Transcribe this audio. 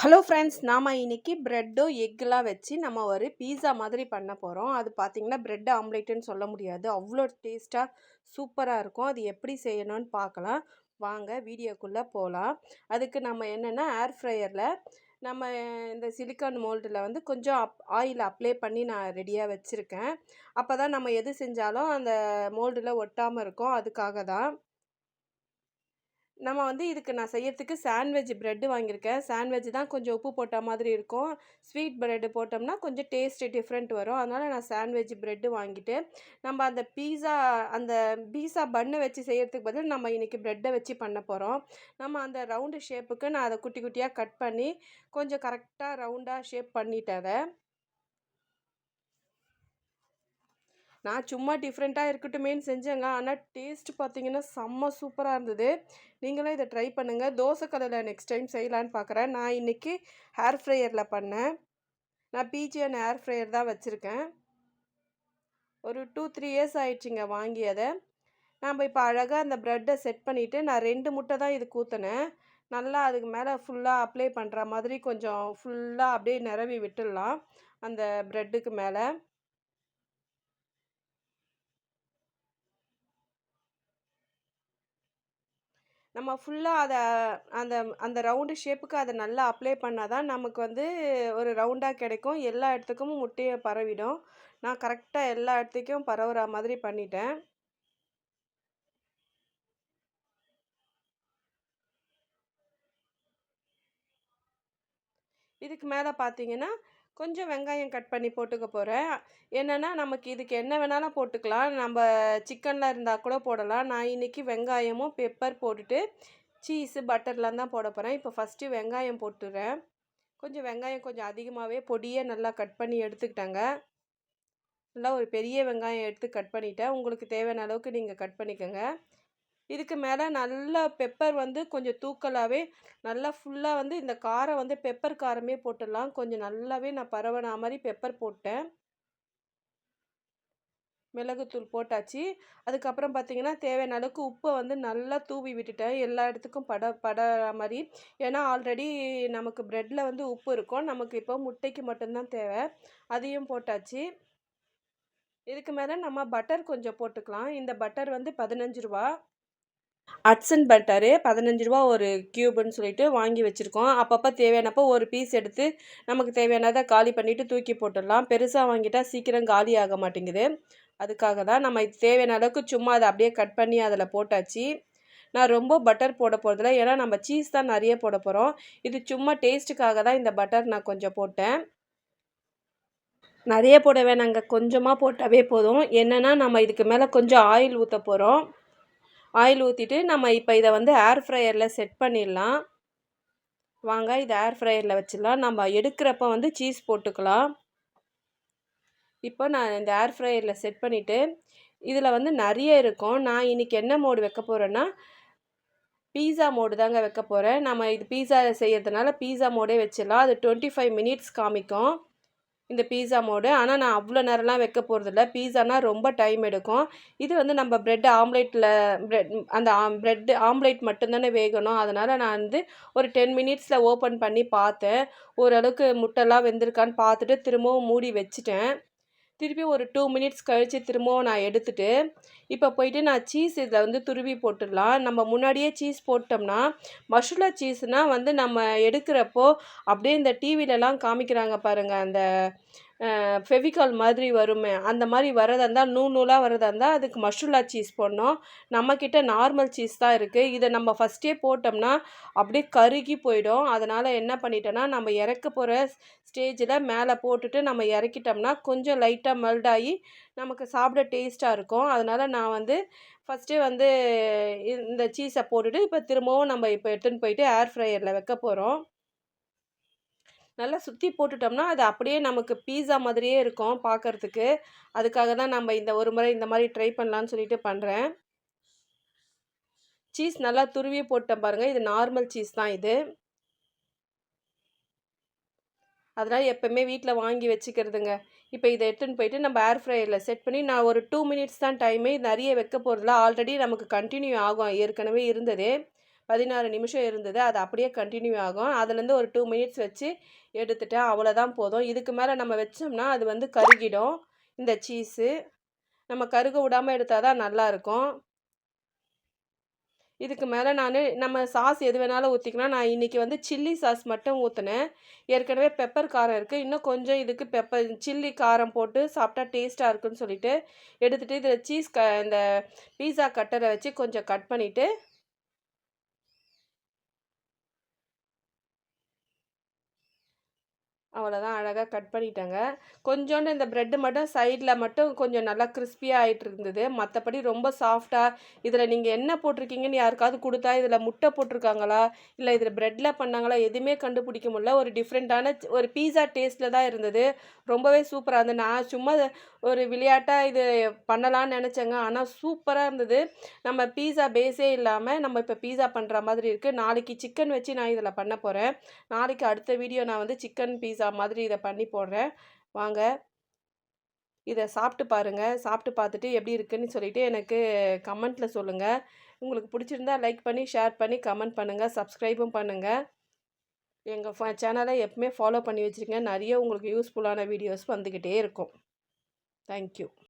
Hello friends நாம் இன்னைக்கு ப்ரெட்டும் எக்கெலாம் வச்சு நம்ம ஒரு பீஸா மாதிரி பண்ண போகிறோம் அது பார்த்திங்கன்னா ப்ரெட் ஆம்லேட்டுன்னு சொல்ல முடியாது. அவ்வளோ டேஸ்ட்டாக சூப்பராக இருக்கும். அது எப்படி செய்யணும்னு பார்க்கலாம் வாங்க வீடியோக்குள்ளே போகலாம் அதுக்கு நம்ம என்னென்னா ஏர் ஃப்ரையரில் நம்ம இந்த சிலிக்கான் மோல்டில் வந்து கொஞ்சம் அப் ஆயில் அப்ளை பண்ணி நான் ரெடியாக வச்சுருக்கேன். அப்போ தான் நம்ம எது செஞ்சாலும் அந்த மோல்டில் ஒட்டாமல் இருக்கும். அதுக்காக தான் நம்ம வந்து இதுக்கு நான் செய்யறதுக்கு சாண்ட்விச் ப்ரெட்டு வாங்கியிருக்கேன். சாண்ட்விச் தான் கொஞ்சம் உப்பு போட்ட மாதிரி இருக்கும். ஸ்வீட் ப்ரெட்டு போட்டோம்னா கொஞ்சம் டேஸ்ட் டிஃப்ரெண்ட் வரும். அதனால் நான் சாண்ட்விச் ப்ரெட்டு வாங்கிட்டு நம்ம அந்த பீஸா அந்த பீஸா பண்ணை வச்சு செய்யறதுக்கு பதில் நம்ம இன்றைக்கி ப்ரெட்டை வச்சு பண்ண போகிறோம் நம்ம அந்த ரவுண்டு ஷேப்புக்கு நான் அதை குட்டி குட்டியாக கட் பண்ணி கொஞ்சம் கரெக்டாக ரவுண்டாக ஷேப் பண்ணிட்டேன் அதை நான் சும்மா டிஃப்ரெண்ட்டாக இருக்கட்டுமேன்னு செஞ்சேங்க. ஆனால் டேஸ்ட் பார்த்தீங்கன்னா செம்ம சூப்பராக இருந்தது. நீங்களும் இதை ட்ரை பண்ணுங்கள் தோசை கல்லில் நெக்ஸ்ட் டைம் செய்யலான்னு பார்க்குறேன் நான் இன்றைக்கி ஹேர் ஃப்ரையரில் பண்ணேன். நான் பிஜிஎன் ஹேர் ஃப்ரையர் தான் வச்சுருக்கேன். ஒரு டூ த்ரீ இயர்ஸ் ஆயிடுச்சுங்க வாங்கி அதை நாம் இப்போ அழகாக அந்த ப்ரெட்டை செட் பண்ணிவிட்டு நான் ரெண்டு முட்டை தான் இது ஊற்றினேன் நல்லா அதுக்கு மேலே ஃபுல்லாக அப்ளை பண்ணுற மாதிரி கொஞ்சம் ஃபுல்லாக அப்படியே நிரவி விட்டுடலாம் அந்த ப்ரெட்டுக்கு மேலே. நம்ம ஃபுல்லாக அதை அந்த அந்த ரவுண்டு ஷேப்புக்கு அதை நல்லா அப்ளை பண்ணால் தான் நமக்கு வந்து ஒரு ரவுண்டாக கிடைக்கும். எல்லா இடத்துக்கும் முட்டையை பரவிடும். நான் கரெக்டாக எல்லா இடத்துக்கும் பரவுற மாதிரி பண்ணிட்டேன். இதுக்கு மேலே பார்த்தீங்கன்னா கொஞ்சம் வெங்காயம் கட் பண்ணி போட்டுக்க போகிறேன் என்னென்னா நமக்கு இதுக்கு என்ன வேணாலும் போட்டுக்கலாம். நம்ம சிக்கனில் இருந்தால் கூட போடலாம். நான் இன்றைக்கி வெங்காயமும் பெப்பர் போட்டுட்டு சீஸு பட்டர்லாம் தான் போட போகிறேன் இப்போ ஃபஸ்ட்டு வெங்காயம் போட்டுறேன். கொஞ்சம் வெங்காயம் கொஞ்சம் அதிகமாகவே பொடியே நல்லா கட் பண்ணி எடுத்துக்கிட்டாங்க. நல்லா ஒரு பெரிய வெங்காயம் எடுத்து கட் பண்ணிவிட்டேன் உங்களுக்கு தேவையான அளவுக்கு நீங்கள் கட் பண்ணிக்கோங்க. இதுக்கு மேலே நல்லா பெப்பர் வந்து கொஞ்சம் தூக்கலாகவே நல்லா ஃபுல்லாக வந்து இந்த காரம் வந்து பெப்பர் காரமே போட்டுடலாம். கொஞ்சம் நல்லாவே நான் பரவனா மாதிரி பெப்பர் போட்டேன். மிளகுத்தூள் போட்டாச்சு. அதுக்கப்புறம் பார்த்திங்கன்னா தேவையான அளவுக்கு உப்பை வந்து நல்லா தூவி விட்டுட்டேன். எல்லா இடத்துக்கும் பட படற மாதிரி. ஏன்னா ஆல்ரெடி நமக்கு ப்ரெட்டில் வந்து உப்பு இருக்கும். நமக்கு இப்போ முட்டைக்கு மட்டும்தான் தேவை. அதையும் போட்டாச்சு. இதுக்கு மேலே நம்ம பட்டர் கொஞ்சம் போட்டுக்கலாம். இந்த பட்டர் வந்து பதினஞ்சு ரூபா. அட்சன் பட்டரு பதினஞ்சு ரூபா ஒரு க்யூப்னு சொல்லிட்டு வாங்கி வச்சுருக்கோம். அப்பப்போ தேவையானப்போ ஒரு பீஸ் எடுத்து நமக்கு தேவையானதை காலி பண்ணிவிட்டு தூக்கி போட்டுடலாம். பெருசாக வாங்கிட்டால் சீக்கிரம் காலி ஆக மாட்டேங்குது. அதுக்காக தான் நம்ம தேவையான அளவுக்கு சும்மா அதை அப்படியே கட் பண்ணி அதில் போட்டாச்சு. நான் ரொம்ப பட்டர் போட போகிறதில்ல ஏன்னா நம்ம சீஸ் தான் நிறைய போட போகிறோம் இது சும்மா டேஸ்ட்டுக்காக தான் இந்த பட்டர் நான் கொஞ்சம் போட்டேன். நிறைய போட வேணாங்க. கொஞ்சமாக போட்டாவே போதும். என்னென்னா நம்ம இதுக்கு மேலே கொஞ்சம் ஆயில் ஊற்ற போகிறோம் ஆயில் ஊற்றிட்டு நம்ம இப்போ இதை வந்து ஏர் ஃப்ரையரில் செட் பண்ணிடலாம். வாங்க இதை ஏர் ஃப்ரையரில் வச்சிடலாம். நம்ம எடுக்கிறப்ப வந்து சீஸ் போட்டுக்கலாம். இப்போ நான் இந்த ஏர் ஃப்ரையரில் செட் பண்ணிவிட்டு இதில் வந்து நிறைய இருக்கும். நான் இன்றைக்கி என்ன மோடு வைக்க போகிறேன்னா பீஸா மோடு தாங்க வைக்க போகிறேன் நம்ம இது பீஸா செய்கிறதுனால பீஸா மோடே வச்சிடலாம். அது டுவெண்ட்டி ஃபைவ் மினிட்ஸ் காமிக்கும். இந்த பீஸா மோடு ஆனால் நான் அவ்வளோ நேரம்லாம் வைக்க போகிறதில்ல பீஸானா ரொம்ப டைம் எடுக்கும். இது வந்து நம்ம ப்ரெட் ஆம்லேட்டில் ப்ரெட் அந்த ப்ரெட் ஆம்லேட் மட்டும்தானே வேகணும். அதனால் நான் வந்து ஒரு டென் மினிட்ஸில் ஓப்பன் பண்ணி பார்த்தேன். ஓரளவுக்கு முட்டைலாம் வெந்திருக்கான்னு பார்த்துட்டு திரும்பவும் மூடி வச்சுட்டேன். திருப்பி ஒரு டூ மினிட்ஸ் கழித்து திரும்பவும் நான் எடுத்துகிட்டு இப்போ போயிட்டு நான் சீஸ் இதில் வந்து துருவி போட்டுடலாம். நம்ம முன்னாடியே சீஸ் போட்டோம்னா மஷுலா சீஸ்னால் வந்து நம்ம எடுக்கிறப்போ அப்படியே இந்த டிவிலலாம் காமிக்கிறாங்க பாருங்கள் அந்த ஃபெவிகால் மாதிரி வருமே அந்த மாதிரி வரதா இருந்தால் நூ நூலாக வரதா இருந்தால் அதுக்கு மஷ்ரூலா சீஸ் போடணும். நம்மக்கிட்ட நார்மல் சீஸ் தான் இருக்குது இதை நம்ம ஃபஸ்ட்டே போட்டோம்னா அப்படியே கருகி போயிடும். அதனால் என்ன பண்ணிட்டோன்னா நம்ம இறக்க போகிற ஸ்டேஜில் மேலே போட்டுட்டு நம்ம இறக்கிட்டோம்னா கொஞ்சம் லைட்டாக மெல்ட் ஆகி நமக்கு சாப்பிட டேஸ்ட்டாக இருக்கும். அதனால் நான் வந்து ஃபஸ்ட்டு வந்து இந்த சீஸை போட்டுட்டு இப்போ திரும்பவும் நம்ம இப்போ எடுத்துன்னு போயிட்டு ஏர் ஃப்ரையரில் வைக்க போகிறோம் நல்லா சுற்றி போட்டுட்டோம்னா அது அப்படியே நமக்கு பீஸா மாதிரியே இருக்கும் பார்க்குறதுக்கு அதுக்காக தான் நம்ம இந்த ஒரு முறை இந்த மாதிரி ட்ரை பண்ணலான்னு சொல்லிட்டு பண்ணுறேன் சீஸ் நல்லா துருவி போட்டேன் பாருங்கள் இது நார்மல் சீஸ் தான் இது. அதனால் எப்போவுமே வீட்டில் வாங்கி வச்சுக்கிறதுங்க. இப்போ இதை எடுத்துன்னு போயிட்டு நம்ம ஏர் ஃப்ரையரில் செட் பண்ணி நான் ஒரு டூ மினிட்ஸ் தான் டைமே நிறைய வைக்க போகிறதுல ஆல்ரெடி நமக்கு கண்டினியூ ஆகும் ஏற்கனவே இருந்தது. பதினாறு நிமிஷம் இருந்தது. அது அப்படியே கண்டினியூ ஆகும். அதுலேருந்து ஒரு டூ மினிட்ஸ் வச்சு எடுத்துட்டேன். அவ்வளோதான் போதும். இதுக்கு மேலே நம்ம வச்சோம்னா அது வந்து கருகிடும். இந்த சீஸு நம்ம கருக விடாமல் எடுத்தால் தான் நல்லாயிருக்கும் இதுக்கு மேலே நான் நம்ம சாஸ் எது வேணாலும் ஊற்றிக்கலாம் நான் இன்றைக்கி வந்து சில்லி சாஸ் மட்டும் ஊற்றினேன் ஏற்கனவே பெப்பர் காரம் இருக்குது இன்னும் கொஞ்சம் இதுக்கு பெப்பர் சில்லி காரம் போட்டு சாப்பிட்டா டேஸ்ட்டாக இருக்குன்னு சொல்லிட்டு எடுத்துகிட்டு இதில் சீஸ் க இந்த பீஸா கட்டரை வச்சு கொஞ்சம் கட் பண்ணிவிட்டு அவ்வளோதான் அழகாக கட் பண்ணிட்டேங்க. கொஞ்சோண்டு இந்த ப்ரெட்டு மட்டும் சைடில் மட்டும் கொஞ்சம் நல்லா கிறிஸ்பியாக ஆகிட்டு இருந்தது. மற்றபடி ரொம்ப சாஃப்டாக இதில் நீங்கள் என்ன போட்டிருக்கீங்கன்னு யாருக்காவது கொடுத்தா இதில் முட்டை போட்டிருக்காங்களா? இல்லை இதில் ப்ரெட்டில் பண்ணாங்களா? எதுவுமே கண்டுபிடிக்க முடியல. ஒரு டிஃப்ரெண்ட்டான ஒரு பீஸா டேஸ்ட்டில் தான் இருந்தது. ரொம்பவே சூப்பராக இருந்தது. நான் சும்மா ஒரு விளையாட்டாக இது பண்ணலான்னு நினச்சேங்க. ஆனால் சூப்பராக இருந்தது. நம்ம பீஸா பேஸே இல்லாமல் நம்ம இப்போ பீஸா பண்ணுற மாதிரி இருக்குது நாளைக்கு சிக்கன் வச்சு நான் இதில் பண்ண போகிறேன் நாளைக்கு அடுத்த வீடியோ நான் வந்து சிக்கன் பீஸா மாதிரி இதை பண்ணி போடுறேன். வாங்க. இதை சாப்பிட்டு பாருங்கள் சாப்பிட்டு பார்த்துட்டு எப்படி இருக்குன்னு சொல்லிவிட்டு எனக்கு கமெண்ட்டில் சொல்லுங்கள் உங்களுக்கு பிடிச்சிருந்தா லைக் பண்ணி ஷேர் பண்ணி கமெண்ட் பண்ணுங்கள் சப்ஸ்கிரைபும் பண்ணுங்கள் எங்கள் ஃப சேனலை எப்பவுமே ஃபாலோ பண்ணி வச்சுருங்க. நிறைய உங்களுக்கு யூஸ்ஃபுல்லான வீடியோஸ் வந்துக்கிட்டே இருக்கும். தேங்க்யூ.